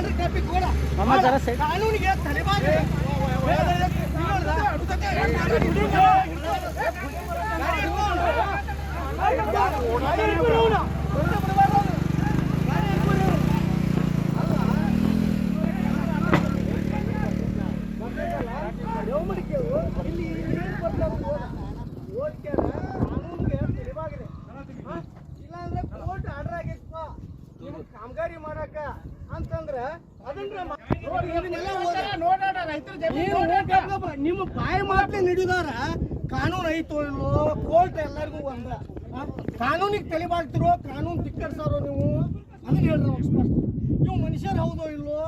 Order copy ಕೊಡ ಕಾನೂನಿಗೆ ತಲೆಬಾಗಿ ಇಲ್ಲಿ ಏನ್ ಬರ್ತಾವ ಓದ್ಕ್ಯಾರ ಕಾನೂನಿಗೆ ತಲೆಬಾಗಿದೆ ಇಲ್ಲಾಂದ್ರೆ ಕೋರ್ಟ್ ಆರ್ಡರ್ ಆಗೈತಪ್ಪ ನಿಮ್ಗೆ ಕಾಮಗಾರಿ ಮಾಡಾಕ ಅಂತಂದ್ರ ಅದನ್ನ ಮಾ- ನೋಡಿ, ಇದನ್ನೆಲ್ಲ ಓದಿ. ನೀವು ಓದ್ಬೇಕಪ್ಪ. ನಿಮ್ಮ ಬಾಯಿ ಮಾತೇ ನಡೆದಾರ ಕಾನೂನು ಐತೋ ಇಲ್ವೋ ಕೋರ್ಟ್ ಎಲ್ಲರಿಗೂ ಒಂದ ಆ? ಕಾನೂನಿಗೆ ತಲೆಬಾಗ್ತಿರೋ ಕಾನೂನು ತಿಕ್ಕರ್ಸಾರೋ ನೀವು, ಅದನ್ನ ಹೇಳ್ರಿ ನೀವು ಮನುಷ್ಯರು ಹೌದೋ ಇಲ್ಲೋ?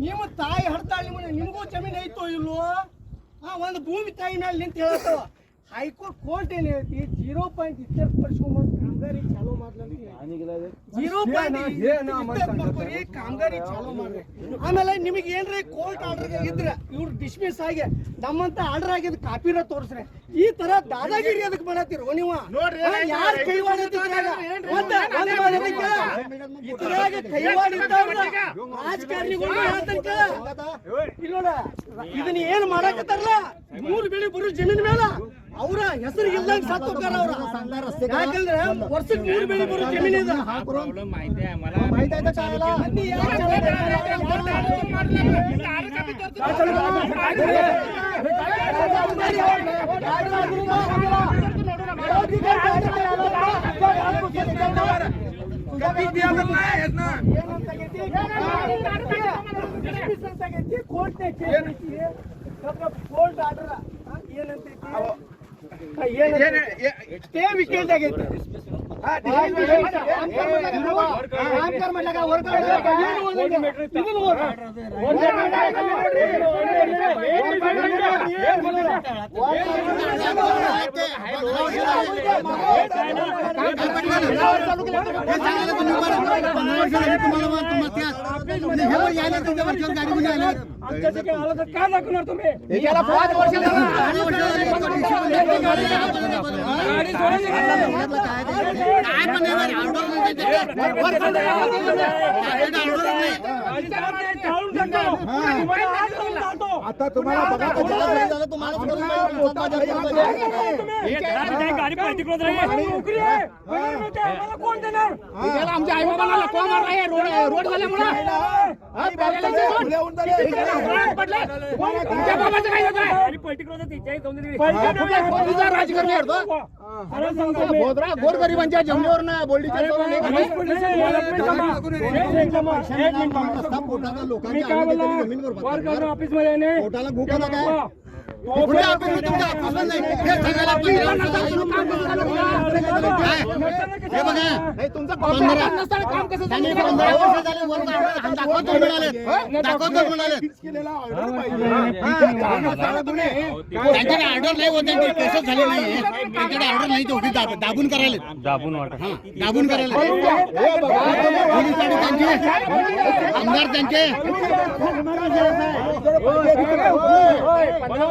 ನಿಮ್ಮ ತಾಯಿ ಹಡ್ತಾಳೆ ನಿಮ್ಮ ನಿಮಗೂ ಜಮೀನು ಐತೋ ಇಲ್ಲೋ ಆ ಒಂದು ಭೂಮಿ ತಾಯಿ ಮೇಲೆ ನಿಂತು ಹೇಳತ್ತವ ಹೈಕೋರ್ಟ್ ಕೋರ್ಟ್ ಏನ್ ಹೇಳ್ತಿ? ಜೀರೋ ಪಾಯಿಂಟ್ ಪಡಿಸ್ಕೊಂಬಂದು ಕಾಮಗಾರಿ ಜೀರೋ ಕಾಮಗಾರಿ ಚಾಲೂ ಮಾಡ್ರಿ ಆಮೇಲೆ ನಿಮಗೆ ಏನ್ರಿ ಕೋರ್ಟ್ ಆರ್ಡರ್ ಇದ್ರ ಇವ್ರು ಡಿಸ್ಮಿಸ್ ಆಗಿ ನಮ್ಮಂತ ಆರ್ಡರ್ ಆಗಿದ್ ಕಾಪಿನ ತೋರಿಸ್ರಿ. ಈ ತರ ದಾದಾಗಿರಿ ಅದಕ್ಕೆ ಮಾಡತ್ತೀರೋ ನೀವು? ಯಾರು ಕೈವಾಡ ಇದ್ರಾಗ ಕೈವಾಡ ರಾಜಕಾರಣಿಗಳು ಇಲ್ಲೋಡ ಇದನ್ನ ಏನ್ ಮಾಡಾಕತ್ತಾರಲ್ಲ? ಮೂರು ಬೆಳಿ ಬರೋ ಜಮೀನ್ ಮೇಲೆ ಅವರ ಹೆಸರು ಇಲ್ದಂಗ ಸತ್ತು ಹೋಗ್ತಾರ ಅವ್ರ ಯಾಕಂದ್ರೆ ವರ್ಷಕ್ಕೆ ಮೂರು ಬೆಳೆ ಬರೋ ಜಮೀನ್ ಇದೆ ಅಲ್ಲಿ ಯಾರ್ ಕೋರ್ಟ್ ಆರ್ಡರ್ तुम्हाला यायला तुमच्यावर घेऊन गाडी घेऊन यायला आमच्याशी काही आलं तर काय दाखवणार तुम्ही याला पाच वर्ष गाडी सोडायची गाडी टाळून टाका आता तुम्हाला बघा गाडी तिकडून कोण देणार आमच्या आई बाबाला कोण मारणार रोड रोड झाल्यामुळे राजकारणी गोरगरिबांच्या जमिनीवर ना बोलडी लोकांनी ऑफिसमध्ये पोटाला भूक आला काय कुठल्या ऑफिसमध्ये तुमच्या ऑफिसला नाही हे सांगायला हे बघा हे तुमचं पंधरा काम कसं त्यांनी पंधरा वर्ष झाले वर दाखवत- दाखवत मिळाले दाखवत मिळाले त्यांच्याकडे ऑर्डर नाही होते ते केसच झाले नाही त्यांच्याकडे ऑर्डर नाही ते होती दाब- दाबून करायला दाबून हा, दाबून करायला पोलीस त्यांचे आमदार त्यांचे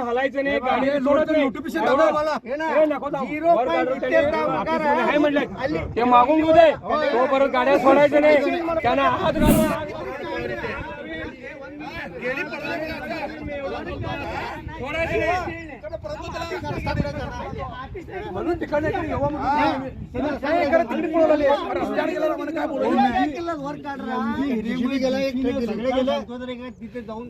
हलायचं नाही गाडी सोडत नाही ते मागून घेऊ दे. तो परत गाड्या सोडायचं नाही. त्यांना हात घालून. म्हणून तिकडे तिकडे पळवले रस्त्याने गेल्यावर म्हणे काय बोलू तिथे जाऊन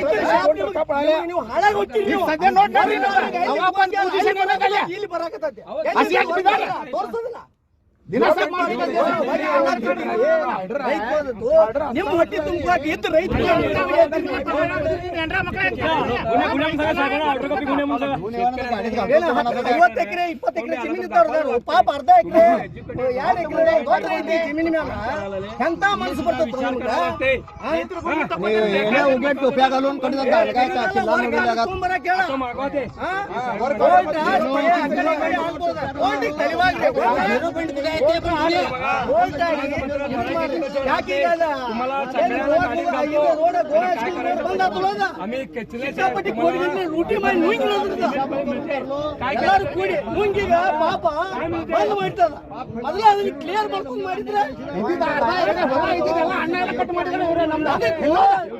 ನೀವು. ಹಾಳಾಗಿ ಹೋಗ್ತೀರಿ ಸದ್ಯ ನೋಡ್ರಿ ಇಲ್ಲಿ ಬರಾಕತ್ತೈತಿ. ತೋರ್ಸೋದಿಲ್ಲ. ಹೊಟ್ಟೆ ತುಂಬಾಕ ಐವತ್ತು ಎಕರೆ ಇಪ್ಪತ್ತು ಎಕರೆ ಜಮೀನು ಇದ್ದವ್ರು ಪಾಪ ಅರ್ಧ ಎಕರೆ ಎರಡು ಎಕರೆ ದೊಡ್ಡ ರೈತ ಜಮೀನು ಮ್ಯಾಲ ಎಂತ ಮನಸ್ಸು ಬರ್ತೈತೆ ಉಗ್ಗೆಟ್ಟು ಉಪಯೋಗ ಅನ್ಕೊಂಡಿದ್ದ ಅಲ್ಗಾಯ್ತ ಕೆಚ್ಚಲೇ ಲೂಟಿ ಮಾಡಿ ಎಲ್ಲಾರು ಕೂಡಿ ನುಂಗಿಗ ಪಾಪ ಬಂದ್ ಮಾಡ್ತದ ಮೊದಲ ಅದನ್ನ ಕ್ಲಿಯರ್ ಮಾಡ್ಕೊಂಡ್ ಮಾಡಿದ್ರೆ ಅಣ್ಣ ಕಟ್ ಮಾಡಿದ್ರೆ ಇವ್ರೆ ನಮ್ದು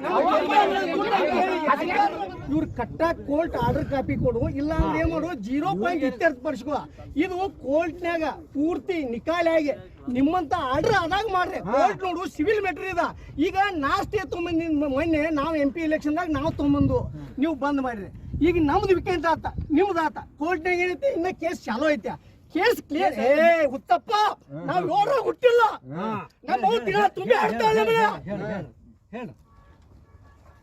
ಇವ್ರು ಕಟ್ಟ ಕೋರ್ಟ್ ಆರ್ಡರ್ ಕಾಪಿ ಕೊಡು ಇಲ್ಲ ಅಂದ್ರೆ ಏನ್ ಮಾಡು ಜೀರೋ ಪಾಯಿಂಟ್ ಇತ್ಯರ್ಥ ಪರ್ಸ್ಕೊ ಇದು ಕೋರ್ಟ್ನ್ಯಾಗ ಪೂರ್ತಿ ನಿಕಾಲಾಗಿ ನಿಮ್ಮಂತ ಆರ್ಡರ್ ಆದಾಗ ಮಾಡ್ರಿ. ಕೋರ್ಟ್ ನೋಡು ಸಿವಿಲ್ ಮೆಟ್ರಿ ಇದ. ಈಗ ನಾಷ್ಟೇ ನಿಮ್ಮ ಮೊನ್ನೆ ನಾವು ಎಂ ಪಿ ಎಲೆಕ್ಷನ್ದಾಗ ನಾವು ತೊಂಬಂದು ನೀವು ಬಂದ್ ಮಾಡ್ರಿ. ಈಗ ನಮ್ದು ವಿಕೆಂಟ್ ಆತ ನಿಮ್ದು ಆತ. ಕೋರ್ಟ್ನಾಗ ಏನೈತಿ? ಇನ್ನ ಕೇಸ್ ಚಾಲೋ ಐತೆ ಕೇಸ್ ಕ್ಲಿಯರ್ ಏ ಹುತ್ತಪ್ಪ ನಾವ್ ನೋಡ್ರ ಹುಟ್ಟಿಲ್ಲ. ನಮ್ಮ ದಿನ ತುಂಬಿ ಆಡ್ತಾಳೆ ಹೇಳ.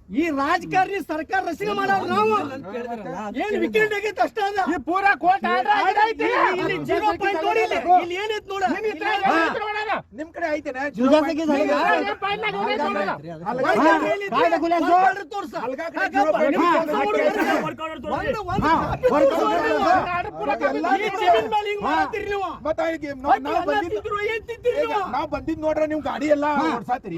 ಈ ರಾಜಕಾರಣಿ ಸರ್ಕಾರ ರಚನೆ ಮಾಡೋರು ನಾವು ಏನ್ ವಿಕೆಂಡ್ ಆಗೈತೆ ಅಷ್ಟೇ ಅದ ಪೂರಾ ಕೋಟ್ ಇಲ್ಲಿ- ಇಲ್ಲಿ ಜೀರೋ ಪಾಯಿಂಟ್ ನೋಡಿ ಇಲ್ಲಿ. ಇಲ್ಲಿ ಏನೈತ್ ನೋಡ ನಿಮ್ ಕಡೆ ಐತೆನ ನೀವು. ಬಂದಿದ್ ನೋಡ್ರ ನಿಮ್ ಗಾಡಿ ಎಲ್ಲಾ ಓಡ್ಸಾತಿರಿ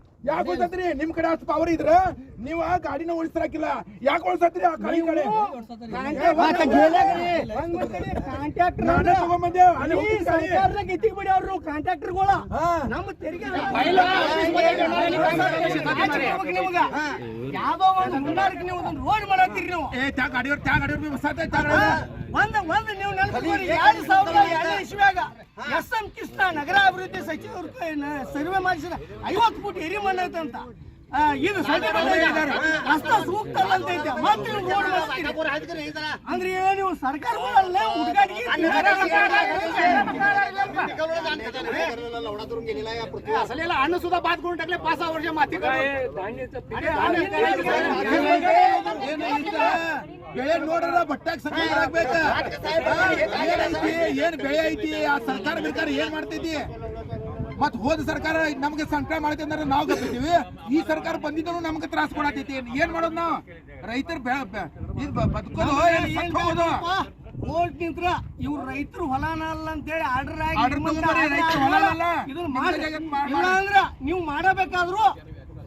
गाड़ी तुमसे गाड़ी पावर ಗಾಡಿ ಕಡೆ ಗೆಲ್ಲೋಕ ಹಂಗೆ ಅನ್ನ ತಿಂತೀರಿ. ಪವರ್ ಇದ್ರೆ ನೀವು ಹೋಗ್ತಿರಾಕಿಲ್ಲ ಗಾಡಿ ಓಡ್ಸಾತಿರಿಪ್ಪ ಯಾಕೆ ಓಡ್ಸಾತಿರಿ ನಿಮ್ ಕಡೆ ಅಷ್ಟು ಪವರ್ ಇದ್ರ ನೀವು ಆ ಗಾಡಿನ ಓಡಿಸ್ತಿರಾಕಿಲ್ಲ ಯಾಕೆ ಓಡ್ಸಾತಿರಿ ಆ ಗಾಡಿ ಕಡೆ ಹಂಗ್ ಮಾಡ್ತೀರಿ. ಕಾಂಟ್ರಾಕ್ಟರ್ ನಾನೇ ಅಂದ್ರೆ ತಗೊಂಬಂದೆ ಅಲ್ಲಿ ಈ ಹೋಗ್ತಿದ್ ಗಾಡಿ ಸರ್ಕಾರದಾಗ ಎತ್ತಿಗೆ ಬಿಡ್ಯಾವ್ರು ಕಾಂಟ್ರಾಕ್ಟರ್ಗಳ ಹಾ. ನಮ್ಮ ತೆರಿಗೆ ನಿಮಗ ಯಾವ್ದೋ ಒಂದು ಮುಂದಾರಕ್ಕೆ ನೀವು ಒಂದು ರೋಡ್ ಮಾಡತ್ತೀರಿ ನೀವು ಏ ತ್ಯಾ ಗಾಡಿಯವ್ರು ತ್ಯಾ ಗಾಡಿಯವ್ರು ಬಸಾತ ತ್ಯಾ ಒಂದ್ ಒಂದ್ ನೀವು ನೆನಪಿಸ್ಕೊರಿ ಎರಡ್ ಸಾವಿರದ ಎರಡನೇ ಇಸ್ವಿಯಾಗ ಎಸ್ ಎಂ ಕೃಷ್ಣ ನಗರ ಅಭಿವೃದ್ಧಿ ಸಚಿವರು ಸರ್ವೆ ಮಾಡಿಸಿದ ಐವತ್ತು ಫುಟ್ ಎರಿ ಮಣ್ಣು ಐತೆ ಅಂತ ಆ, ಇದು ಅಷ್ಟ ಸೂಕ್ತ ಅಲ್ಲ ಅಂತ ಐತೆ ಮತ್ತೆ ರೋಡ್ ಅಂದ್ರೆ ಏನು ನೀವು ಸರ್ಕಾರ ಮಾಡಲ್ಲ ಹುಡುಗಾಟಿಗೆ ಅಸಲೆಲ್ಲ ಅಣ್ಣ ಸುಧಾ ಬಾತ್ ಟಕ್ಲೆ ಪಾಸ್ ಆ ವರ್ಷ ಮಾತಿ ಬೆಳೆ ನೋಡ್ರ ಬಟ್ಟಾಗ ಸರ್ಕಾರ ಆಗ್ಬೇಕ ಏನ್ ಬೆಳೆ ಐತಿ ಆ ಸರ್ಕಾರ ಸರ್ಕಾರ ಏನ್ ಮಾಡ್ತೈತಿ ಮತ್ ಹೋದ ಸರ್ಕಾರ ನಮ್ಗೆ ಸಂಕಟ ಮಾಡುತ್ತೆ ಅಂದ್ರೆ ನಾವು ಗೊತ್ತಿದ್ದೀವಿ ಈ ಸರ್ಕಾರ ಬಂದಿದ್ರು ನಮ್ಗೆ ತ್ರಾಸ ಕೊಡತೈತಿ. ಏನ್ ಮಾಡೋದ್ ನಾವು? ರೈತರ ಇದ್ ಬದುಕೋದು ಕೋರ್ಟ್ ನಿಂತ್ರ. ಇವ್ರು ರೈತರು ಹೊಲನ ಅಲ್ಲ ಅಂತೇಳಿ ಆರ್ಡರ್ ಆಗಿ ಅಂದ್ರ ನೀವು ಮಾಡಬೇಕಾದ್ರು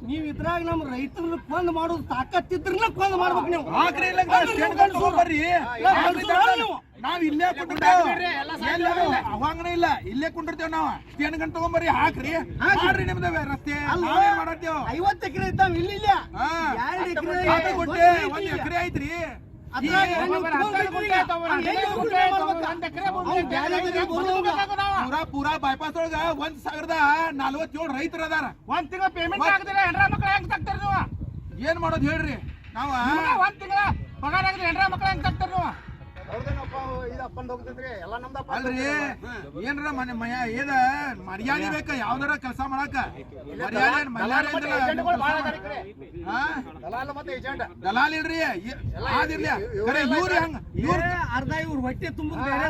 ನೀವ್ ಇದ್ರಾಗ ನಮ್ಮ ರೈತರನ್ನ ಕೊಂದ್ ಮಾಡೋದು ತಾಕತ್ತಿದ್ರನ್ನ ಕೊಂದ್ ಮಾಡ್ಬೇಕು ನೀವು. ನಾವ್ ಇಲ್ಲೇ ಕುಂಡಿರ್ತೇವೆ ಅವಾಂಗನ ಇಲ್ಲ. ಇಲ್ಲೇ ಕುಂಡಿರ್ತೇವ್ ನಾವ್. ಏನ್ ಗಂಟೆ ತಗೊಂಬರಿ ಹಾಕ್ರಿ. ಹಾಕ್ರಿ. ನಿಮ್ದ ರಸ್ತೆ. ಮಾಡತ್ತೇವ್? ಐವತ್ತು ಎಕರೆ ಇದ್ದಾವ ಇಲ್ಲಿ ಕೊಟ್ಟೆ ಒಂದ್ ಎಕರೆ ಐತ್ರಿ. ಪೂರಾ ಪೂರಾ ಬೈಪಾಸ್ ಒಳಗ ಒಂದ್ ಸಾವಿರದ ನಲ್ವತ್ತೇಳು ರೈತರ ಅದಾರ. ಒಂದ್ ತಿಂಗಳ ಪೇಮೆಂಟ್ ಹಾಕಿದ್ರೆ ಹೆಣ್ರ ಮಕ್ಳ ಹೆಂಗ್ ತಗ್ತಾರ ನೀವು? ಏನ್ ಮಾಡೋದ್ ಹೇಳ್ರಿ ನಾವ? ಒಂದ್ ತಿಂಗಳ ಪಗಾರ ಆಗಿದ್ರೆ ಹೆಣ್ರ ಮಕ್ಳ ಹೆಂಗ್ ತಗ್ತಾರ ನೀವು? ಅಲ್ರಿ ಏನ್ರ ಮನೆ ಮಯ ಏದ ಮರ್ಯಾದೆ ಬೇಕ ಯಾವ್ದಾರ ಕೆಲಸ ಮಾಡಾಕ? ಮರ್ಯಾದೆ? ದಲಾಲ್ ಇಲ್ರಿ ಆದಿರ್ಲಿ ಇವ್ರಿ ಹಂಗ ಇವ್ರ ಅರ್ಧ ಇವ್ರ ಹೊಟ್ಟೆ ತುಂಬುದು ಬೇರೆ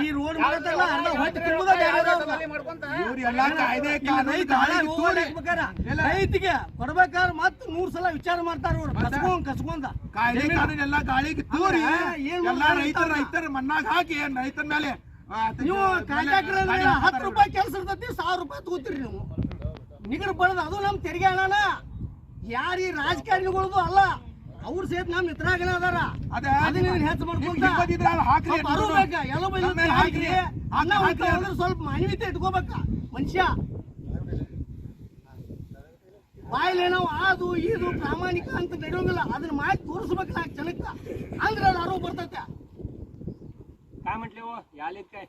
ಈ ರೋಡ್ ಮಾಡ್ತಾರಲ್ಲ ಅರ್ಧ ಹೊಟ್ಟೆ ತುಂಬುದ ಬೇರೆ ಇವ್ರು ಎಲ್ಲಾ ಕಾಯ್ದೆ ರೈತಿಗೆ ಕೊಡ್ಬೇಕಾದ್ರೆ ಮತ್ ನೂರ್ ಸಲ ವಿಚಾರ ಮಾಡ್ತಾರ ಇವ್ರು. ಕಸ್ಕೊಂಡ್ ಕಸ್ಕೊಂಡ. ಕಾಯ್ದೆ ಎಲ್ಲಾ ಗಾಳಿಗೆ ತೂರಿ. ಏನ್ ರೈತರ? ರೈತರ ಮಣ್ಣಾಗ ಹಾಕಿ ರೈತರ ಮೇಲೆ ನೀವು ಕಾಂಟ್ರಾಕ್ಟರ್ ಹತ್ತು ರೂಪಾಯಿ ಕೆಲಸ ಇರ್ತೈತಿ ಸಾವಿರ ರೂಪಾಯಿ ತಗೋತೀರಿ ನೀವು. ನಿಗರ್ ಬಳದ ಅದು ನಮ್ಮ ತೆರಿಗೆ ಹಣನ. ಯಾರೀ ರಾಜಕಾರಣಿಗಳದು ಅಲ್ಲ ಅವ್ರ ಸೇತು ನಮ್ಮ ಮಿತ್ರಾಗನ ಅದಾರ. ಅದ ಅದನ್ನ ಹೆಚ್ಚು ಅರುಬೇಕ, ಎಲ್ಲ ಮೇಲೆ ಹಾಕ್ರಿ. ಅನ್ನ ಅಂದ್ರೆ ಸ್ವಲ್ಪ ಮಾನವೀಯತೆ ಇಟ್ಕೋಬೇಕ ಮನುಷ್ಯ. ಬಾಯಲ್ಲಿ ನಾವು ಅದು ಇದು ಪ್ರಾಮಾಣಿಕ ಅಂತ ನಡೆಯೋಂಗಿಲ್ಲ. ಅದನ್ನ ಮಾಡಿ ತೋರಿಸ್ಬೇಕು ನಾಲ್ಕು ಜನಕ್ಕ. ಅಂದ್ರೆ ಅದು ಅರಿವು ಬರ್ತೈತೆ. काय म्हटले हो? हे काय?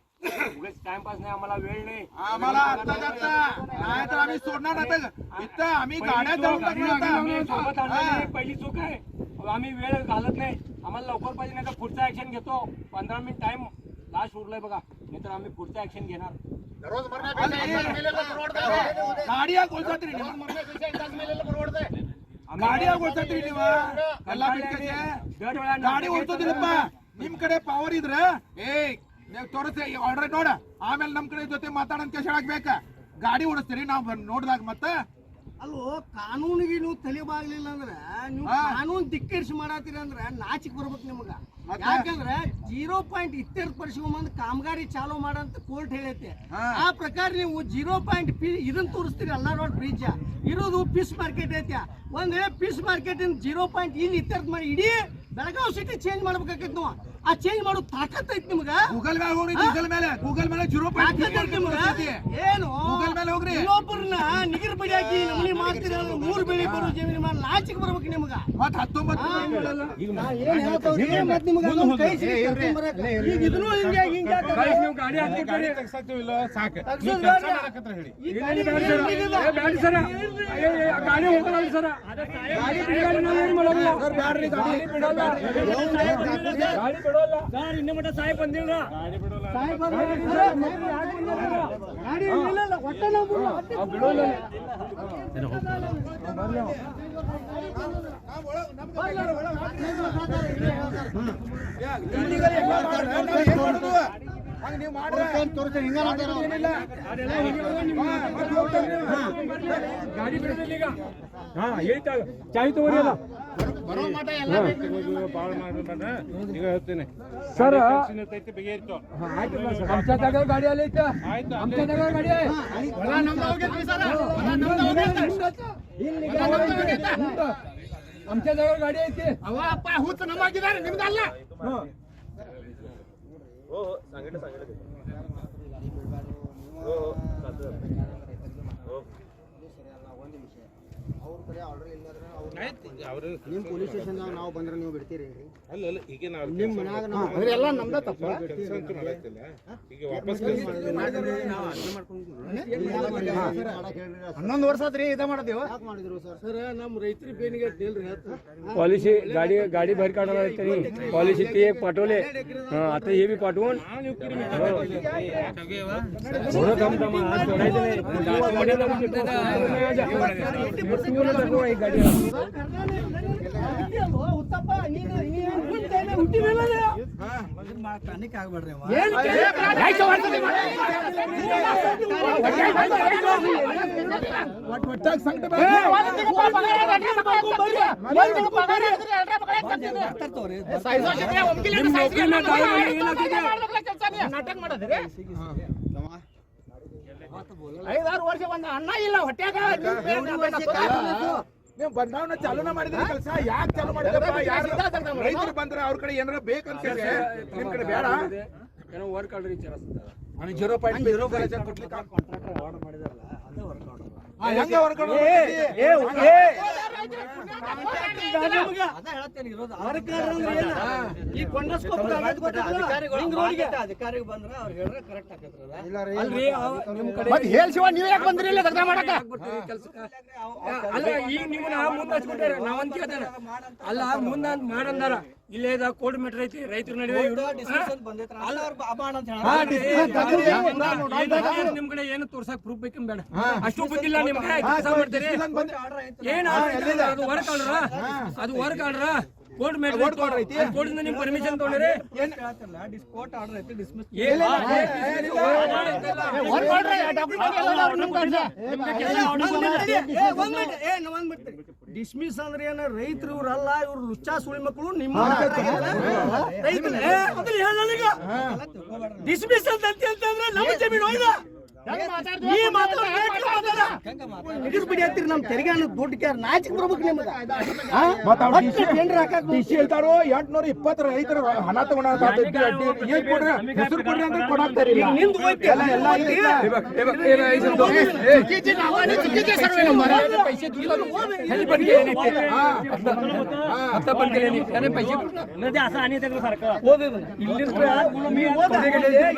उगाच टाइमपास नाही आम्हाला वेळ नाही. आम्हाला नाही तर आम्ही सोडणार इथं आम्ही गाड्या पहिली चूक आम्ही- सोबत आणलं नाही, पहिली चूक आहे. आम्ही वेळ घालत नाही. आम्हाला लवकर पाहिजे नाही तर पुढचा ऍक्शन घेतो. पंधरा मिनिट टाइम लास्ट उरलाय बघा. नाहीतर आम्ही पुढचा ऍक्शन घेणार. दररोज गाडी गाडी या गोलसाठी गाडी ನಿಮ್ ಕಡೆ ಪವರ್ ಇದ್ರೆ ಏಯ್ ನೀವು ತೋರಿಸಿ ಆರ್ಡರ್ ನೋಡ ಆಮೇಲೆ ನಮ್ ಕಡೆ ಜೊತೆ ಮಾತಾಡಂತ ಕೆಲಸ ಗಾಡಿ ಓಡಿಸ್ತೀರಿ ನಾವು ನೋಡಿದಾಗ ಮತ್ತೆ ಅಲ್ಲೋ ಕಾನೂನಿಗೆ ನೀವು ತಲೆ ಬಾಗ್ಲಿಲ್ಲ ಅಂದ್ರೆ ನೀವು. ಕಾನೂನು ಧಿಕ್ಕರಿಸಿ ಮಾಡತ್ತೀರಿ ಅಂದ್ರೆ ನಾಚಿಕ್ ಬರ್ಬೇಕು ನಿಮಗ? ಯಾಕಂದ್ರೆ ಜೀರೋ ಪಾಯಿಂಟ್ ಇತ್ತೆರಡು ಪರ್ಸೆಂಟ್ ಕಾಮಗಾರಿ ಚಾಲೂ ಮಾಡಂತ ಕೋರ್ಟ್ ಹೇಳೈತೆ. ಆ ಪ್ರಕಾರ ನೀವು ಜೀರೋ ಪಾಯಿಂಟ್ ಇದನ್ನ ತೋರಿಸ್ತೀರಿ ಅಲ್ಲ ರೋಡ್ ಬ್ರಿಡ್ಜ್ ಇರೋದು ಪೀಸ್ ಮಾರ್ಕೆಟ್ ಐತೆ. ಒಂದ್ ವೇಳೆ ಫಿಶ್ ಮಾರ್ಕೆಟ್ ಜೀರೋ ಪಾಯಿಂಟ್ ಇಲ್ಲಿ ಇತ್ತೆರಡು ಮಾಡಿ ಇಡೀ ಬೆಳಗಾವ್ ಸಿಟಿ ಚೇಂಜ್ ಮಾಡ್ಬೇಕಾಗೈತೆ ನಾವು ಆ ಚೇಂಜ್ ಮಾಡೋ ತಾಕತ್ ಐತಿ ನಿಮ್ಗ? ಗೂಗಲ್ ಮೇಲೆ ಹೋಗ್ರಿ? ಗೂಗಲ್ ಮೇಲೆ ಗೂಗಲ್ ಮೇಲೆ ಜೀರೋ ಪಾಯಿಂಟ್ ಏನು? ಗೂಗಲ್ ಮೇಲೆ ಹೋಗ್ರಿ. ಇನ್ನೊಬ್ಬರನ್ನ ನಿಗಿರ್ ಬಡಿಯಾಗಿ ನಮನಿ ಮಾಡ್ತೀರಿ ಅಂದ್ರೆ ಮೂರ್ ಬೆಳೆ ಬರೋ ಜಮೀನು ಮಾಡಿ ನಾಚಿಕ್ ಬರ್ಬೇಕು ನಿಮ್ಗ. ಮತ್ ಹತ್ತೊಂಬತ್ತು ಏನ್ ಹೇಳ್ತಾವ್ರಿ? ಮತ್ತ್ ನಿಮ್ಗ ಅದೊಂದ್ ಕೈ ಸಿಗಿ ಕರ್ಕೊಂಡ್ ಬರಾಕ. ಈಗ ಇದನ್ನೂ ಹಿಂಗೆ ಹಿಂಗೆ ಯಾಕಂದ್ರೆ गाडी ನೀವು ಗಾಡಿ ಹಾಕ್ತಿರ್ತೀರಿ ತಗ್ಸೋದ್ ಬೇಡ. ಈ ಗಾಡಿ ಬ್ಯಾಡಿ ಸರ. ಹಿಂಗಿದೆ. ಏ, ಬ್ಯಾಡಿ ಸರ. ಏ, ಏ, ಆ ಗಾಡಿ ಹೋಗಲ್ಲ ಸರ. ಗಾಡಿ ಬಿಡಲ್ಲ ನಾವು ಏನ್ ಮಾಡೋದು? ಗಾಡಿ ಬಿಡಲ್ಲ. ಗಾಡಿ ಬಿಡಲ್ಲ. ಸರ್ ಇನ್ನೇ ಮಟ್ಟ ಸಾಯಿ ಬಂದಿಲ್ಲ. ಸಾಹೇಬ್ ಅವ್ರು ಗಾಡಿ ಇಲ್ಲ, ಇಲ್ಲ, ಒಟ್ಟ ನಾವು ಬಿಡಲ್ಲ. ಹೋಗ್ತಾರೆ ಹಾ ಸರ್ ಗಾಡಿ ಅಲ್ಲಿ ಐತ ಆಮ್ಚಾದಾಗ ಗಾಡಿ ಗಾಡಿ ಐತಿ. ಅವ ಅಪ್ಪ ಹುಚ್ಚ ನಮ್ಮಾಗಿದ್ದಾರೆ ನಿಮ್ದಲ್ಲ? जागेवर गाडी आली इथं आमच्या जागेवर गाडी आहे आमच्या जागेवर गाडी आहे इथे हं. ನಿಮ್ ಪೊಲೀಸ್ ಸ್ಟೇಷನ್ ನಾವು ಬಂದ್ರೆ ನೀವು ಬಿಡ್ತೀರಿ ಅಲ್ಲ ಅಲ್ಲ ಈಗ ನಾವು ನಿಮ್ ಮನ್ಯಾಗ ನಾವು ಎಲ್ಲ ನಮ್ದ ತಪ್ಪ ಕೆಲಸ ಅಂತೂ ಮಾಡತ್ತಿಲ್ಲ ಈಗ ವಾಪಸ್ ಹನ್ನೊಂದು ವರ್ಷ ಆತ್ರಿ ಇದ ಮಾಡದೇವ ಯಾಕೆ ಮಾಡಿದ್ರು ಸರ್ ಸರ್ ನಮ್ಮ ರೈತರಿ ಬೇನಿಗೆ ಅಡ್ಡಿಲ್ರಿ ಹೇಳ್ತ पॉलिसी गाडी गाडी बाहेर काढणार आहे त्यांनी पॉलिसी ते एक पाठवले हं, आता हे बी पाठवून हो. थोडं थांब थांब, आज सोडायचं नाही. गाडीमध्ये जाऊन तिथं पूर्ण दाखव एक गाडी ಉತ್ತಪ್ಪ ನೀನು ಸಂಕಟ ಐದಾರು ವರ್ಷ ಬಂದ ಅನ್ನ ಇಲ್ಲ ಹೊಟ್ಯಾಗ. ನೀವು ಬದಲಾವಣೆ ಚಾಲೂನ ಮಾಡಿದ್ರೆ ಕೆಲಸ ಯಾಕೆ ಚಾಲು ಮಾಡಿದ್ರೆ ರೈತರು ಬಂದ್ರೆ ಅವ್ರ ಕಡೆ ಏನಾರ ಬೇಕಂತ ಹೇಳಿ ನಿಮ್ ಕಡೆ ಬೇಡ. ಏನೋ work order zero point zero contractor order ಮಾಡಿದಾರಲ್ಲ. ಹೆಂಗ? ಈ ಅಧಿಕಾರಿಗೆ ಬಂದ್ರೆ ಅವ್ರು ಹೇಳಿದ್ರೆ ಕರೆಕ್ಟ್ ಹೇಳ್ ಶಿವ ನೀವ್ ಯಾಕೆ ಬಂದ್ರಿ ಇಲ್ಲ ಮಾಡಕ. ಅಲ್ಲ ಈಗ ನೀವು ಮುಂದೆ ಹಚ್ಬಿಟ್ಟಾರ ನಾವಂತ ಕೇಳ್ತಾರ ಅಲ್ಲ ಮುಂದ ಮಾಡಂದಾರ. ಇಲ್ಲೇ ಇದ ಕೋಡ್ ಮೀಟರ್ ಐತಿ ರೈತರ ನಡುವೆ ನಿಮ್ ಕಡೆ ಏನು ತೋರ್ಸಕ್ ಪ್ರೂಫ್ ಬೇಕನ್ ಬೇಡ. ಅಷ್ಟು ಗೊತ್ತಿಲ್ಲ ನಿಮ್ಗೆ ಏನ್ ಅದು ವರ್ಕ್ ಆಡ್ರ ಅದು ವರ್ಕ್ ಆರ್ಡ್ರ ಕೋರ್ಟ್ ಮೇಲೆ ಕೋರ್ಟ್ ಐತಿ. ಕೋರ್ಟಿಂದ ನಿಮ್ ಪರ್ಮಿಷನ್ ತಗೊಂಡ್ರೆ ಏನ್- ಕೋರ್ಟ್ ಆರ್ಡರ್ ಐತಿ ಡಿಸ್ಮಿಸ್ ಅಂದ್ರೆ ಏನ ರೈತರು ಇವ್ರಲ್ಲ ಇವ್ರು ಲುಚ್ಚಾ ಸುಳಿ ಮಕ್ಕಳು ನಿಮ್ಮ ರೈತರು ಡಿಸ್ಮಿಸ್ ಅಂತ ಅಂತಂದ್ರೆ ನಮ್ಮ ಜಮೀನು ಹೋಯ್ದ ನೀ ಮಾತಾಡ್ತೀರಿ ನಮ್ ತೆರಿಗೆ ದೊಡ್ಡ ಕೇರ್ ನಾಚಿಕ್ ಬರ್ಬೇಕು ನಿಮ್ಗೆ ಟೆಂಡರ್ ಹಾಕಕ್ ಡಿಸಿ ಹೇಳ್ತಾರೋ ಎಂಟ್ನೂರ ಇಪ್ಪತ್ತರ ರೈತರ ಹಣ ತಗೊಂಡ ಏನ್ ಕೊಡ್ರಿ ಹೆಸರು ಕೊಡ್ರಿ ಅಂದ್ರೆ ಕೊಡಾಕ್ತಾರೆ ನಿಂದು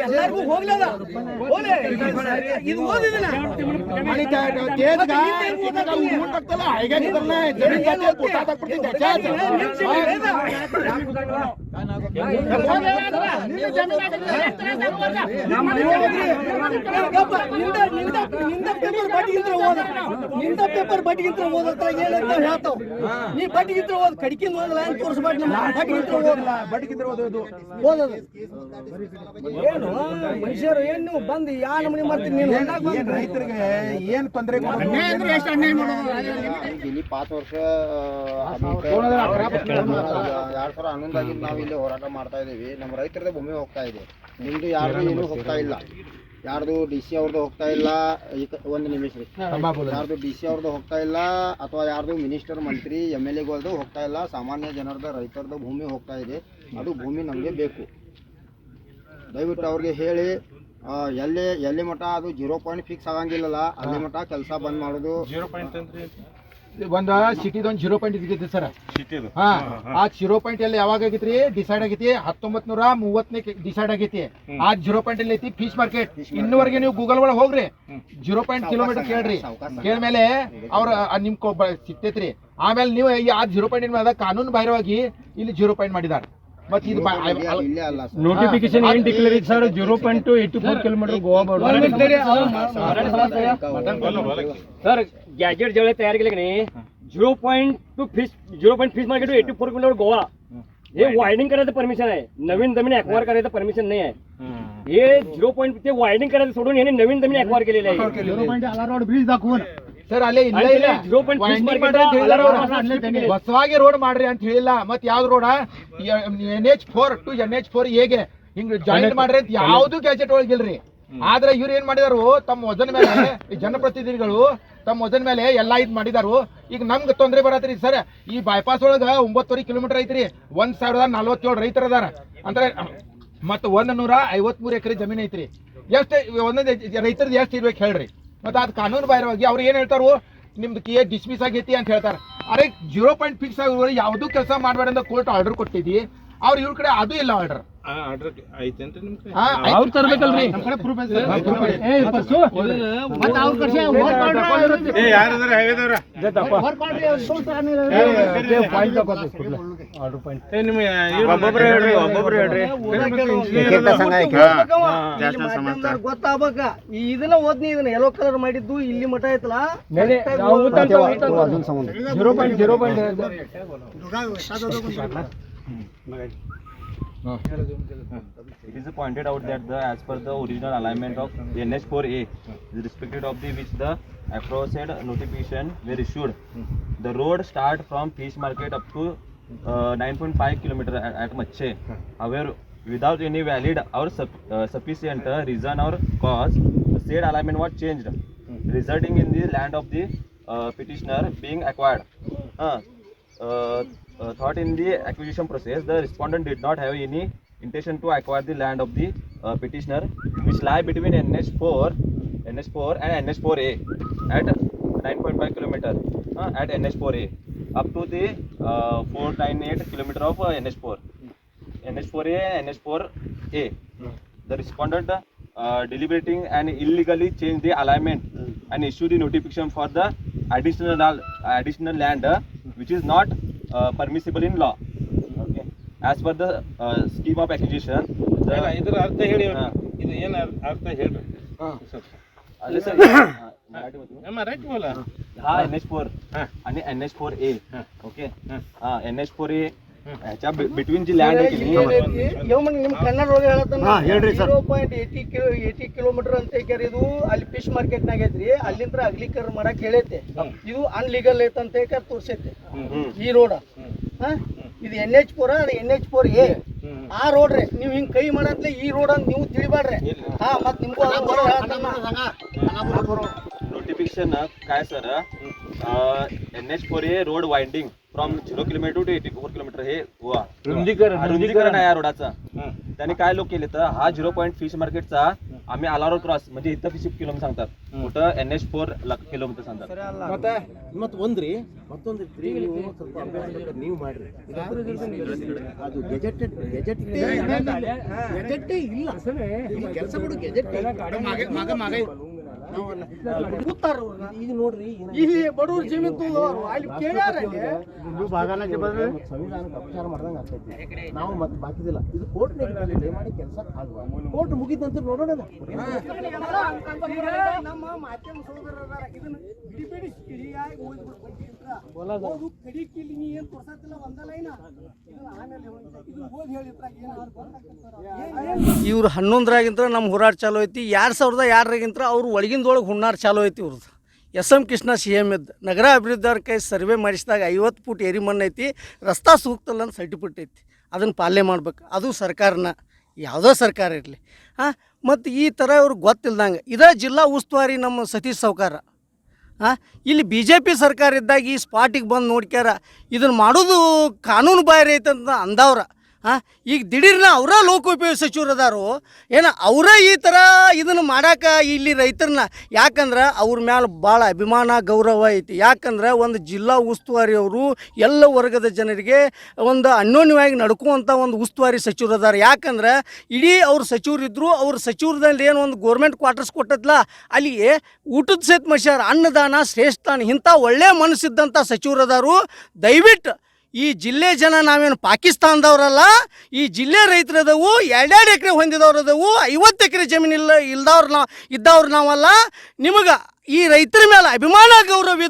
ಎಲ್ಲರಿಗೂ ಹೋಗ್ಲದ ಹೋಗ್ಲೇ ಇದು ಓದಿದಿನ आणि त्या तेच काय एकेका उडवून टाकताना हायगा घेताना जमीन जाते पोटात टाकते त्याच्यात ನಿಂದ ನಿಂದ ನಿಂದ ಪೇಪರ್ ಬಡ್ಡಿಗಿಂತ್ರ ಓದ ನಿಂದ ಪೇಪರ್ ಬಡ್ಡಿಗಿಂತ್ರ ಓದತ್ತ ಏನಂತ ಹೇಳ್ತಾವ್ ನೀ ಬಡ್ಡಿಗಿಂತ್ರ ಓದ್ ಕಡಿಕಿಂದ ಓದಲ್ಲ ಅಂತ ತೋರಿಸ್ಬಾರ್ದು ನಮ್ಮ ಬಡ್ಡಿಗಿಂತ್ರ ಓದಲ್ಲ ಬಡ್ಗಿದ್ರೆ ಓದೋದು ಓದೋದು ಏನು ಮನುಷ್ಯರು ಏನು ನೀವು ಬಂದು ಯಾ ನಮೂನಿ ಮಾಡ್ತೀನಿ ರೈತರಿಗೆ ಇಲ್ಲಿ ವರ್ಷ ಎರಡ್ ಸಾವಿರ ಹನ್ನೊಂದಾಗಿಂದ ನಾವು ಇಲ್ಲಿ ಹೋರಾಟ ಮಾಡ್ತಾ ಇದೀವಿ ನಮ್ಮ ರೈತರದ ಭೂಮಿ ಹೋಗ್ತಾ ಇದೆ. ನಿಮ್ದು ಯಾರು ಏನು ಹೋಗ್ತಾ ಇಲ್ಲ. ಯಾರ್ದು ಡಿ ಸಿ ಅವ್ರದ್ದು ಹೋಗ್ತಾ ಇಲ್ಲ ಒಂದ್ ನಿಮಿಷ ರೀ ಯಾರ್ದು ಡಿ ಸಿ ಅವ್ರದ್ದು ಹೋಗ್ತಾ ಇಲ್ಲ ಅಥವಾ ಯಾರ್ದು ಮಿನಿಸ್ಟರ್ ಮಂತ್ರಿ ಎಂ ಎಲ್ ಎಗಳ್ದು ಹೋಗ್ತಾ ಇಲ್ಲ ಸಾಮಾನ್ಯ ಜನರದ ರೈತರದು ಭೂಮಿ ಹೋಗ್ತಾ ಇದೆ. ಅದು ಭೂಮಿ ನಮ್ಗೆ ಬೇಕು. ದಯವಿಟ್ಟು ಅವ್ರಿಗೆ ಹೇಳಿ ಎಲ್ಲಿ ಎಲ್ಲಿ ಮಟ ಅದು ಜೀರೋ ಪಾಯಿಂಟ್ ಫಿಕ್ಸ್ ಆಗಂಗಿಲ್ಲಲ್ಲ. ಅಲ್ಲಿ ಮಟ್ಟ ಕೆಲಸ ಬಂದ್ ಮಾಡೋದು. ಜೀರೋ ಪಾಯಿಂಟ್ ಅಂದ್ರೆ ಒಂದ ಸಿಟಿದೊಂದ್ ಜೀರೋ ಪಾಯಿಂಟ್ ಇದ್ದಿತ್ತು ಸರ್. ಸಿಟಿದು. ಹಾ. ಆ ಜೀರೋ ಪಾಯಿಂಟ್ ಎಲ್ಲಿ ಯಾವಾಗ ಆಗೈತ್ರಿ? ಡಿಸೈಡ್ ಆಗೈತಿ. ಹತ್ತೊಂಬತ್ ನೂರ ಮೂವತ್ತನೇ ಡಿಸೈಡ್ ಆಗೈತಿ. ಆ ಜೀರೋ ಪಾಯಿಂಟ್ ಅಲ್ಲಿ ಐತಿ ಫಿಶ್ ಮಾರ್ಕೆಟ್ ಇನ್ನುವರೆಗೆ ನೀವು ಗೂಗಲ್ ಒಳಗೆ ಹೋಗ್ರಿ. ಜೀರೋ ಪಾಯಿಂಟ್ ಕಿಲೋಮೀಟರ್ ಕೇಳ್ರಿ. ಕೇಳ್ಮೇಲೆ ಅವ್ರ ನಿಮ್ಗೆ ನಿಮ್ ಕೊ- ಆಮೇಲೆ ನೀವು ಈ ಆ ಜೀರೋ ಪಾಯಿಂಟ್ ಕಾನೂನು ಬಾಹಿರವಾಗಿ ಇಲ್ಲಿ ಜೀರೋ ಪಾಯಿಂಟ್ ಮಾಡಿದಾರ. Notification and declare sir zero point two eighty four kilometre Goa border sir gazette ज्यावेळेस तयार केले की नाही zero point to fish zero point fish market two eighty four kilometre Goa. Hey widening करायचं permission आहे. नवीन जमीन ऍक्वायर करायचं परमिशन नाही आहे. हे झिरो पॉईंट ते वायडिंग करायचं सोडून यांनी नवीन जमीन ऍक्वायर केलेली आहे. झिरो पॉईंट आला रोड ब्रिज दाखवून. ಸರ್ ಅಲ್ಲೇ ಇಲ್ಲ ಇಲ್ಲ. ಬಸವಾಗೆ ರೋಡ್ ಮಾಡ್ರಿ ಅಂತ ಹೇಳಿಲ್ಲ. ಮತ್ ಯಾವ್ದು road N H four to N H four ಹೇಗೆ? ಹಿಂಗ್ ಜಾಯಿಂಟ್ ಮಾಡ್ರಿ ಅಂತ ಯಾವ್ದು ಗ್ಯಾಜೆಟ್ ಒಳಗಿಲ್ರಿ ಆದ್ರೆ ಇವ್ರು ಏನ್ ಮಾಡಿದಾರು ತಮ್ಮ ವಜನ್ ಮೇಲೆ ಈ ಜನಪ್ರತಿನಿಧಿಗಳು ತಮ್ಮ ವಜನ್ ಮೇಲೆ ಎಲ್ಲಾ ಇದ್ ಮಾಡಿದಾರು. ಈಗ ನಮ್ಗೆ ತೊಂದರೆ ಬರತ್ರಿ ಸರ್. ಈ ಬೈಪಾಸ್ ಒಳಗ ಒಂಬತ್ತುವರೆ ಕಿಲೋಮೀಟರ್ ಐತ್ರಿ. ಒಂದ್ ಸಾವಿರದ ನಲ್ವತ್ತೇಳು ರೈತರ ಅದಾರ. ಅಂದ್ರೆ ಮತ್ತ ಒಂದ್ ನೂರ ಐವತ್ಮೂರು ಎಕರೆ ಜಮೀನ್ ಐತ್ರಿ. ಎಷ್ಟ್ ಒಂದೊಂದ್ ರೈತರದ್ದು ಎಷ್ಟ್ ಇರ್ಬೇಕು ಹೇಳ್ರಿ. ಮತ್ತೆ ಅದು ಕಾನೂನು ಬಾಹಿರವಾಗಿ ಅವ್ರು ಏನು ಹೇಳ್ತಾರೋ ನಿಮ್ದು ಕೆ ಡಿಸ್ಮಿಸ್ ಆಗೈತಿ ಅಂತ ಹೇಳ್ತಾರೆ. ಅರೆ ಜೀರೋ ಪಾಯಿಂಟ್ ಫಿಕ್ಸ್ ಆಗಿರೋ ಯಾವುದೂ ಕೆಲಸ ಮಾಡಬೇಡ ಅಂತ ಕೋರ್ಟ್ ಆರ್ಡರ್ ಕೊಟ್ಟಿದ್ದಿ. ಅವ್ರ ಇವ್ರ ಕಡೆ ಅದು ಇಲ್ಲ ಆರ್ಡರ್ ಗೊತ್ತಾಗ ಅವ್ರ ಗೊತ್ತಾಗಬೇಕ. ಇದನ್ನ ಓದ್ನಿ ಇದನ್ನ ಎಲ್ಲೋ ಕಲರ್ ಮಾಡಿದ್ದು ಇಲ್ಲಿ ಮಠ ಐತಲ್ಲ? Zero point zero point It is pointed out that the as per the original alignment of the NH4A is respected of the which the aforesaid notification were issued. The road start from fish market up to uh, 9.5 kilometer at, at Mache. However, without any valid or uh, sufficient uh, reason or cause, the said alignment was changed, resulting in the land of the uh, petitioner being acquired. Uh, uh, uh, thought in the acquisition process, the respondent did not have any intention to acquire the land of the uh, petitioner, which lie between NH4, NH4 and NH4A at 9.5 km uh, at NH4A up to the uh, 498 km of uh, NH4. NH4A and NH4A. The respondent uh, deliberating and illegally changed the alignment and issued the notification for the additional additional land uh, which is not uh, permissible in law. Okay. As per the uh, scheme of acquisition, ಅಲ್ಲ, the ಇದ್ರ ಅರ್ಥ ಹೇಳಿ ಹಾ. ಇದು ಏನ್ ಅರ್- ಅರ್ಥ ಹೇಳ್ರಿ ಸ್ವಲ್ಪ. uh, listen, uh, मराठी मध्ये. ಏ, ಮರಾಠಿ बोला हा एन एच फोर हा. आणि एन एच फोर ए हा. ओके हा. एन एच फोर ए ह्याच्या बिटवीन जी लँड आहे की नाही ಯವ್ಮನ್ ನಿಮ್ ಕನ್ನಡ ಒಳಗೆ ಹೇಳತ್ತಾನ zero point eighty kilo eighty kilometre ಅಂತ ಐಕ್ಯಾರ ಇದು ಅಲ್ಲಿ ಫಿಶ್ ಮಾರ್ಕೆಟ್ ನಾಗ ಐತ್ರಿ ಅಲ್ಲಿಂದ ಅಗ್ಲಿಕರ್ ಮಾಡಕ್ ಹೇಳೈತೆ ಇದು ಅನ್ಲೀಗಲ್ ಐತೆ ಅಂತ ಹೇಳಿ ತೋರ್ಸೈತೆ हम्म. ಈ ರೋಡ್ ಇದು ಎನ್ ಎಚ್ ಫೋರ್ ಅದು ಎನ್ ಎಚ್ ಫೋರ್ ಎ ಆ ರೋಡ್ ರೀ ನೀವು ಹಿಂಗ್ ಕೈ ಮಾಡತ್ಲೆ ಈ ರೋಡ್ ಅಂತ ನೀವು ತಿಳಿಬೇಡ್ರಿ ಹಾ ಮತ್ ನಿಮ್ಗೂ ಅದು ಬರೋ ಹೇಳ್ತಾನ. नोटिफिकेशन काय sir N H four A road winding from zero kilometre to eighty four kilometre हे हुआ रुंदीकरण- हा, रुंदीकरण आहे या रोडाचा त्यांनी काय लोक केले तर हा झिरो पॉईंट फिश मार्केटचा आम्ही आलारो क्रॉस म्हणजे इथं फिश किलोमीटर सांगतात कुठं एन एच फोर किलोमीटर सांगतात ಮತ್ತೆ ಮತ್ ಒಂದ್ರಿ ಮತ್ತೊಂದ್ರಿ ನೀವು ಸ್ವಲ್ಪ ಅಭ್ಯಾಸ ಬೇಕಾದ್ರೆ ನೀವು ಮಾಡ್ರಿ ಅದು ಗೆಜೆಟೆಡ್ ಗೆಜೆಟ್ ಗೆಜೆಟ್ಟೇ ಇಲ್ಲ ಕೆಲಸ ಬಿಡು ಗೆಜೆಟ್ ಮಗ ಮಗ ಕೂತಾರ ಈಗ ನೋಡ್ರಿ ಇಲ್ಲಿ ನಾವು ಮತ್ತೆ ಬಾಕಿದಿಲ್ಲ ಇದು ಕೋರ್ಟ್ ಮಾಡಿ ಕೆಲಸ ಕೋರ್ಟ್ ಮುಗಿದ ನಂತರ ನೋಡೋಣ? ಇವ್ರು ಹನ್ನೊಂದರಾಗಿಂತ ನಮ್ಮ ಹೋರಾಟ ಚಾಲು ಐತಿ ಎರಡ್ ಸಾವಿರದ ಎರಡರಾಗಿಂತ ಅವ್ರು ಒಳಗಿಂದೊಳಗೆ ಹುಣ್ಣಾರ್ ಚಾಲು ಐತಿ ಇವ್ರದ್ದು. S M Krishna C M ಇದ್ದ ನಗರ ಅಭಿವೃದ್ಧಿ ಅವ್ರ ಕೈ ಸರ್ವೆ ಮಾಡಿಸಿದಾಗ ಐವತ್ತು ಫುಟ್ ಏರಿ ಮಣ್ಣು ಐತಿ, ರಸ್ತಾ ಸೂಕ್ತಲ್ಲ ಅಂತ ಸರ್ಟಿಫಿಕೇಟ್ ಐತಿ. ಅದನ್ನು ಪಾಲನೆ ಮಾಡ್ಬೇಕು. ಅದು ಸರ್ಕಾರನ, ಯಾವುದೋ ಸರ್ಕಾರ ಇರಲಿ. ಹಾಂ ಮತ್ತು ಈ ಥರ ಅವ್ರಿಗೆ ಗೊತ್ತಿಲ್ದಂಗೆ. ಇದೇ ಜಿಲ್ಲಾ ಉಸ್ತುವಾರಿ ನಮ್ಮ ಸತೀಶ್ ಸಾವ್ಕಾರ ಹಾಂ ಇಲ್ಲಿ ಬಿ ಜೆ ಪಿ ಸರ್ಕಾರ ಇದ್ದಾಗ ಈ ಸ್ಪಾಟಿಗೆ ಬಂದು ನೋಡ್ಕ್ಯಾರ, ಇದನ್ನು ಮಾಡೋದು ಕಾನೂನು ಬಾಹಿರ ಐತಂತ ಅಂದವ್ರ. ಹಾಂ ಈಗ ದಿಢೀರ್ನ ಅವರ ಲೋಕೋಪಯೋಗಿ ಸಚಿವರು ಅದಾರು. ಏನ ಅವರೇ ಈ ಥರ ಇದನ್ನು ಮಾಡಾಕ ಇಲ್ಲಿ ರೈತರನ್ನ ಯಾಕಂದ್ರೆ ಅವ್ರ ಮ್ಯಾಲೆ ಭಾಳ ಅಭಿಮಾನ, ಗೌರವ ಐತಿ. ಯಾಕಂದ್ರೆ ಒಂದು ಜಿಲ್ಲಾ ಉಸ್ತುವಾರಿ ಅವರು ಎಲ್ಲ ವರ್ಗದ ಜನರಿಗೆ ಒಂದು ಅನ್ಯೋನ್ಯವಾಗಿ ನಡ್ಕುವಂಥ ಒಂದು ಉಸ್ತುವಾರಿ ಸಚಿವರು ಅದಾರ. ಯಾಕಂದ್ರೆ ಇಡೀ ಅವ್ರ ಸಚಿವರಿದ್ರು ಅವ್ರ ಸಚಿವರದಲ್ಲಿ ಏನು ಒಂದು ಗೋರ್ಮೆಂಟ್ ಕ್ವಾರ್ಟರ್ಸ್ ಕೊಟ್ಟದ್ಲ, ಅಲ್ಲಿ ಊಟದ ಸಹಿತ ಮನುಷ್ಯರ ಅನ್ನದಾನ, ಶ್ರೇಷ್ಠಾನ ಇಂಥ ಒಳ್ಳೆ ಮನಸ್ಸಿದ್ದಂಥ ಸಚಿವರು ಅದಾರು. ದಯವಿಟ್ಟು ಈ ಜಿಲ್ಲೆ ಜನ ನಾವೇನು ಪಾಕಿಸ್ತಾನದವರಲ್ಲ, ಈ ಜಿಲ್ಲೆ ರೈತರದವು ಎರಡೆರಡು ಎಕರೆ ಹೊಂದಿದವ್ರು ಅದಾವು ಐವತ್ತು ಎಕರೆ ಜಮೀನು ಇಲ್ಲ ಇಲ್ದವ್ರು ನಾವು ಇದ್ದವ್ರು ನಾವಲ್ಲ. ನಿಮಗೆ ಈ ರೈತರ ಮೇಲೆ ಅಭಿಮಾನ, ಗೌರವ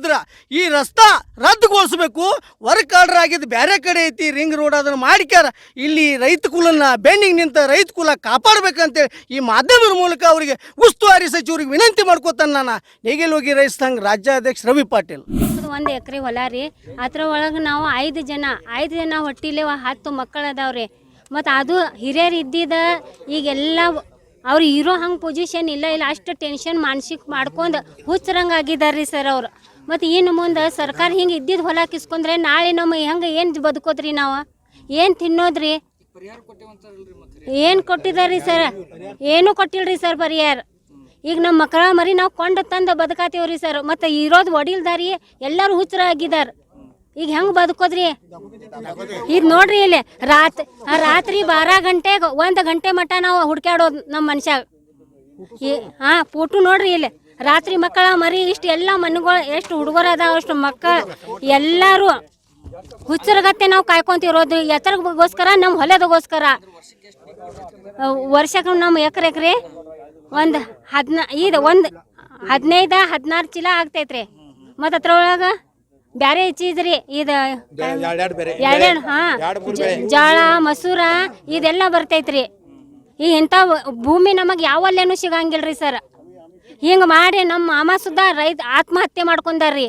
ಈ ರಸ್ತಾ ರದ್ದುಗೊಳಿಸ್ಬೇಕು. ವರ್ಕ್ ಆರ್ಡರ್ ಆಗಿದ್ದು ಬೇರೆ ಕಡೆ ಐತಿ, ರಿಂಗ್ ರೋಡ್ ಅದನ್ನು ಮಾಡಿಕ್ಯಾರ. ಇಲ್ಲಿ ರೈತ ಕುಲನ್ನ ಬೆಂಡಿಂಗ್ ನಿಂತ ರೈತ ಕುಲ ಕಾಪಾಡಬೇಕಂತೇಳಿ ಈ ಮಾಧ್ಯಮದ ಮೂಲಕ ಅವರಿಗೆ ಉಸ್ತುವಾರಿ ಸಚಿವರಿಗೆ ವಿನಂತಿ ಮಾಡ್ಕೋತಾನೆ ನಾನು. ನೇಗಿಲೋಗಿ ರೈತ ಸಂಘ ರಾಜ್ಯಾಧ್ಯಕ್ಷ ರವಿ ಪಾಟೀಲ್. ಒಂದು ಎಕರೆ ಹೊಲ ರೀ. ಅದ್ರ ಒಳಗೆ ನಾವು ಐದು ಜನ ಐದು ಜನ ಹೊಟ್ಟಿಲೆ ಹತ್ತು ಮಕ್ಕಳು ಅದಾವ್ರಿ. ಮತ್ತು ಅದು ಹಿರಿಯರು ಇದ್ದಿದ್ದ ಈಗೆಲ್ಲ ಅವ್ರು ಇರೋ ಹಂಗೆ ಪೊಸಿಷನ್ ಇಲ್ಲ ಇಲ್ಲ, ಅಷ್ಟು ಟೆನ್ಷನ್ ಮಾನಸಿಕ ಮಾಡ್ಕೊಂಡು ಹುಚ್ಚರಂಗೆ ಆಗಿದ್ದಾರೆ ಸರ್ ಅವರು. ಮತ್ತು ಇನ್ನು ಮುಂದೆ ಸರ್ಕಾರ ಹಿಂಗೆ ಇದ್ದಿದ್ದು ಹೊಲ ಕಿಸ್ಕೊಂಡ್ರೆ ನಾಳೆ ನಮ್ಮ ಹೆಂಗೆ ಏನು ಬದುಕೋದ್ರಿ ನಾವು? ಏನು ತಿನ್ನೋದ್ರಿ? ಏನು ಕೊಟ್ಟಿದ್ದಾರೆ ಸರ್ ಏನು ಕೊಟ್ಟಿಲ್ರಿ ಸರ್ ಪರಿಹಾರ. ಈಗ ನಮ್ಮ ಮಕ್ಕಳ ಮರಿ ನಾವು ಕೊಂಡು ತಂದು ಬದುಕಾತೀವ್ರಿ ಸರ್ ಮತ್ತು ಇರೋದು ಒಡಿಲ್ದಾರಿ ಎಲ್ಲರೂ ಹುಚ್ಚರ ಆಗಿದಾರ ಈಗ ಹೆಂಗ್ ಬದುಕೋದ್ರಿ? ಈಗ ನೋಡ್ರಿ ಇಲ್ಲಿ ರಾತ್ ರಾತ್ರಿ ಬಾರ ಗಂಟೆಗೆ ಒಂದ್ ಗಂಟೆ ಮಟ್ಟ ನಾವು ಹುಡ್ಕ್ಯಾಡೋದು ನಮ್ಮ ಮನುಷ್ಯ ಹಾ, ಫೋಟೋ ನೋಡ್ರಿ ಇಲ್ಲಿ. ರಾತ್ರಿ ಮಕ್ಕಳ ಮರಿ ಇಷ್ಟು ಎಲ್ಲ ಮನೆಗಳು ಎಷ್ಟು ಹುಡುಗರು ಅದಾವ, ಅಷ್ಟು ಮಕ್ಕಳು ಎಲ್ಲರೂ ಹುಚ್ಚರಗತ್ತೆ ನಾವು ಕಾಯ್ಕೊಂತಿರೋದು. ಎತ್ತರಗೋಸ್ಕರ ನಮ್ಮ ಹೊಲದಗೋಸ್ಕರ. ವರ್ಷಕ್ಕೆ ನಮ್ಮ ಎಕರೆ ಎಕರೆ ಒಂದು ಹದಿನ ಇದು ಒಂದು ಹದಿನೈದು ಹದಿನಾರು ಚೀಲ ಆಗ್ತೈತ್ರಿ. ಮತ್ತು ಅದ್ರೊಳಗೆ ಬ್ಯಾರೆ ಚೀಸ್ ರೀ ಇದು ಎರಡೆರಡು ಹಾ. ಜೋಳ ಮಸೂರ ಇದೆಲ್ಲ ಬರ್ತೈತ್ರಿ ಈ ಇಂಥ ಭೂಮಿ ನಮಗೆ ಯಾವಲ್ಲೇನು ಸಿಗಂಗಿಲ್ರಿ ಸರ್ ಹಿಂಗ ಮಾಡಿ ನಮ್ಮ ಮಾಮ ಸುದ್ದ ರೈತ ಆತ್ಮಹತ್ಯೆ ಮಾಡ್ಕೊಂಡಾರ್ರಿ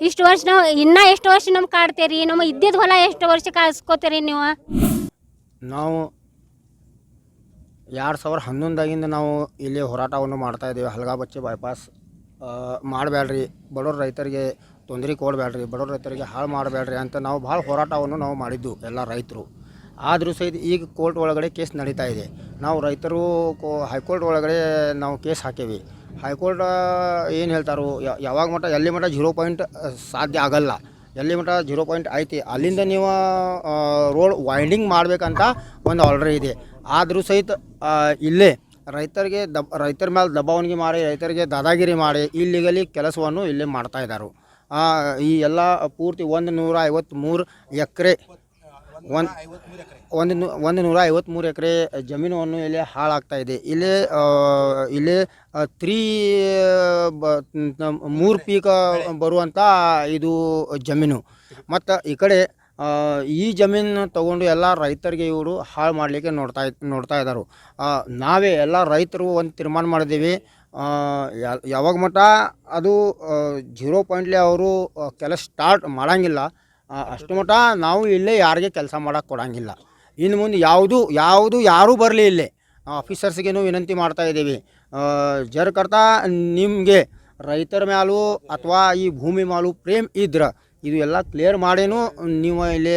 ಇಷ್ಟು ವರ್ಷ ನಾವು ಇನ್ನ ಎಷ್ಟು ವರ್ಷ ನಮ್ಗೆ ಕಾಡ್ತೀರಿ ನಮ್ಮ ಇದ್ದಿದ್ದು ಹೊಲ ಎಷ್ಟು ವರ್ಷ ಕಾಸ್ಕೋತೀರಿ ನೀವು? ನಾವು ಎರಡು ಸಾವಿರ ಹನ್ನೊಂದಾಗಿಂದ ನಾವು ಇಲ್ಲಿ ಹೋರಾಟವನ್ನು ಮಾಡ್ತಾ ಇದ್ದೀವಿ ಹಲಗಾಬಚ್ಚೆ ಬೈಪಾಸ್ ಮಾಡಬೇಡ್ರಿ ಬಡವ್ರ ರೈತರಿಗೆ ತೊಂದರೆ ಕೊಡಬೇಡ್ರಿ ಬಡವ್ರ ರೈತರಿಗೆ ಹಾಳು ಮಾಡಬೇಡ್ರಿ ಅಂತ ನಾವು ಭಾಳ ಹೋರಾಟವನ್ನು ನಾವು ಮಾಡಿದ್ದು ಎಲ್ಲ ರೈತರು. ಆದರೂ ಸಹಿತ ಈಗ ಕೋರ್ಟ್ ಒಳಗಡೆ ಕೇಸ್ ನಡೀತಾ ಇದೆ. ನಾವು ರೈತರು ಕೋ, ಹೈಕೋರ್ಟ್ ಒಳಗಡೆ ನಾವು ಕೇಸ್ ಹಾಕೇವಿ. ಹೈಕೋರ್ಟ್ ಏನು ಹೇಳ್ತಾರೋ ಯಾವಾಗ ಮಟ್ಟ, ಎಲ್ಲಿ ಮಟ್ಟ ಜೀರೋ ಪಾಯಿಂಟ್ ಸಾಧ್ಯ ಆಗಲ್ಲ. ಎಲ್ಲಿ ಮಟ್ಟ ಜೀರೋ ಪಾಯಿಂಟ್ ಐತಿ, ಅಲ್ಲಿಂದ ನೀವು ರೋಡ್ ವೈಂಡಿಂಗ್ ಮಾಡಬೇಕಂತ ಒಂದು ಆರ್ಡ್ರ್ ಇದೆ. ಆದರೂ ಸಹಿತ ಇಲ್ಲೇ ರೈತರಿಗೆ ದಬ್, ರೈತರ ಮೇಲೆ ದಬ್ಬಾವಣಿಗೆ ಮಾಡಿ, ರೈತರಿಗೆ ದಾದಾಗಿರಿ ಮಾಡಿ, ಇಲ್ಲಿಗಲಿ ಕೆಲಸವನ್ನು ಇಲ್ಲಿ ಮಾಡ್ತಾ ಇದ್ದಾರೆ ಈ ಎಲ್ಲ ಪೂರ್ತಿ ಒಂದು ನೂರ ಐವತ್ತ್ಮೂರು ಎಕರೆ, ಒಂದು ಒಂದು ನೂ, ಒಂದು ನೂರ ಐವತ್ತ್ಮೂರು ಎಕರೆ ಜಮೀನನ್ನು ಇಲ್ಲಿ ಹಾಳಾಗ್ತಾ ಇದೆ. ಇಲ್ಲಿ ಇಲ್ಲಿ ತ್ರೀ ಮೂರು ಪೀಕ ಬರುವಂಥ ಇದು ಜಮೀನು. ಮತ್ತು ಈ ಕಡೆ ಈ ಜಮೀನು ತಗೊಂಡು ಎಲ್ಲ ರೈತರಿಗೆ ಇವರು ಹಾಳು ಮಾಡಲಿಕ್ಕೆ ನೋಡ್ತಾ ನೋಡ್ತಾ ಇದ್ದಾರೆ ನಾವೇ ಎಲ್ಲ ರೈತರು ಒಂದು ತೀರ್ಮಾನ ಮಾಡಿದ್ದೀವಿ. ಯಾವಾಗ ಮಟ್ಟ ಅದು ಜೀರೋ ಪಾಯಿಂಟ್ಲಿ ಅವರು ಕೆಲಸ ಸ್ಟಾರ್ಟ್ ಮಾಡೋಂಗಿಲ್ಲ. ಅಷ್ಟು ಮಟ್ಟ ನಾವು ಇಲ್ಲೇ ಯಾರಿಗೆ ಕೆಲಸ ಮಾಡೋಕ್ಕೆ ಕೊಡೋಂಗಿಲ್ಲ. ಇನ್ನು ಮುಂದೆ ಯಾವುದು ಯಾವುದು ಯಾರೂ ಬರಲಿ ಇಲ್ಲೇ. ಆಫೀಸರ್ಸ್ಗೇನು ವಿನಂತಿ ಮಾಡ್ತಾ ಇದ್ದೀವಿ. ಜರ್ಕರ್ತಾ ನಿಮಗೆ ರೈತರ ಮ್ಯಾಲೂ ಅಥವಾ ಈ ಭೂಮಿ ಮ್ಯಾಲೂ ಪ್ರೇಮ್ ಇದ್ರೆ ಇದು ಎಲ್ಲ ಕ್ಲಿಯರ್ ಮಾಡೇನು ನೀವು ಇಲ್ಲಿ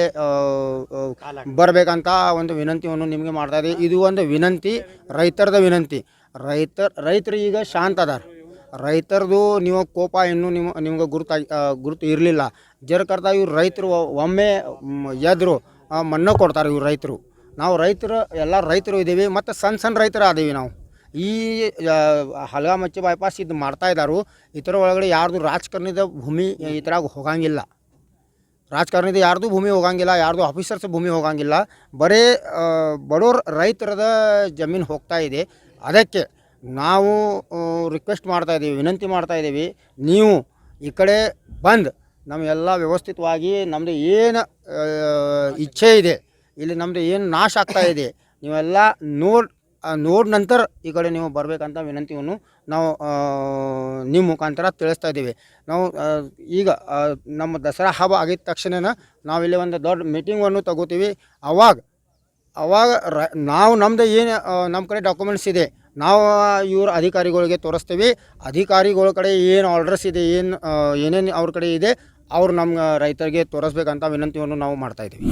ಬರಬೇಕಂತ ಒಂದು ವಿನಂತಿಯನ್ನು ನಿಮಗೆ ಮಾಡ್ತಾ ಇದೆ ಇದು ಒಂದು ವಿನಂತಿ ರೈತರದ ವಿನಂತಿ. ರೈತ ರೈತರು ಈಗ ಶಾಂತ ಅದಾರ. ರೈತರದು ನೀವು ಕೋಪ ಇನ್ನೂ ನಿಮ್ಮ ನಿಮ್ಗೆ ಗುರುತಾಗಿ ಗುರುತು ಇರಲಿಲ್ಲ. ಜರ್ಕರ್ತಾ ಇವ್ರು ರೈತರು ಒಮ್ಮೆ ಎದ್ರು ಮಣ್ಣು ಕೊಡ್ತಾರೆ ಇವ್ರು ರೈತರು. ನಾವು ರೈತರು ಎಲ್ಲ ರೈತರು ಇದ್ದೀವಿ ಮತ್ತು ಸಣ್ಣ ಸಣ್ಣ ರೈತರು ಆದೀವಿ ನಾವು. ಈ ಹಲಗ ಮಚ್ಚಿ ಬೈಪಾಸ್ ಇದು ಮಾಡ್ತಾ ಇದ್ದಾರೋ ಇತರ ಒಳಗಡೆ ಯಾರ್ದು ರಾಜಕಾರಣದ ಭೂಮಿ ಈ ಥರ ಹೋಗಂಗಿಲ್ಲ. ರಾಜಕಾರಣಿದ ಯಾರ್ದು ಭೂಮಿ ಹೋಗಂಗಿಲ್ಲ, ಯಾರ್ದು ಆಫೀಸರ್ಸ್ ಭೂಮಿ ಹೋಗಂಗಿಲ್ಲ. ಬರೀ ಬಡವ್ರ ರೈತರದ ಜಮೀನು ಹೋಗ್ತಾ ಇದೆ. ಅದಕ್ಕೆ ನಾವು ರಿಕ್ವೆಸ್ಟ್ ಮಾಡ್ತಾ ಇದ್ದೀವಿ ವಿನಂತಿ ಮಾಡ್ತಾ ಇದ್ದೀವಿ ನೀವು ಈ ಕಡೆ ಬಂದು ನಮಗೆಲ್ಲ ವ್ಯವಸ್ಥಿತವಾಗಿ ನಮ್ಮದು ಏನು ಇಚ್ಛೆ ಇದೆ, ಇಲ್ಲಿ ನಮ್ಮದು ಏನು ನಾಶ ಆಗ್ತಾ ಇದೆ, ನೀವೆಲ್ಲ ನೋಡಿ ನೋಡಿ ನಂತರ ಈ ಕಡೆ ನೀವು ಬರಬೇಕಂತ ವಿನಂತಿಯನ್ನು ನಾವು ನಿಮ್ಮ ಮುಖಾಂತರ ತಿಳಿಸ್ತಾ ಇದ್ದೀವಿ. ನಾವು ಈಗ ನಮ್ಮ ದಸರಾ ಹಬ್ಬ ಆಗಿದ ತಕ್ಷಣ ನಾವಿಲ್ಲಿ ಒಂದು ದೊಡ್ಡ ಮೀಟಿಂಗನ್ನು ತಗೋತೀವಿ. ಅವಾಗ ಅವಾಗ ರ, ನಾವು ನಮ್ಮದು ಏನು ನಮ್ಮ ಕಡೆ ಡಾಕ್ಯುಮೆಂಟ್ಸ್ ಇದೆ. ನಾವು ಇವ್ರ ಅಧಿಕಾರಿಗಳಿಗೆ ತೋರಿಸ್ತೀವಿ. ಅಧಿಕಾರಿಗಳ ಕಡೆ ಏನು ಆರ್ಡರ್ಸ್ ಇದೆ, ಏನು ಏನೇನು ಅವ್ರ ಕಡೆ ಇದೆ, ಅವ್ರು ನಮ್ಮ ರೈತರಿಗೆ ತೋರಿಸ್ಬೇಕಂತ ವಿನಂತಿಯನ್ನು ನಾವು ಮಾಡ್ತಾ ಇದ್ದೀವಿ.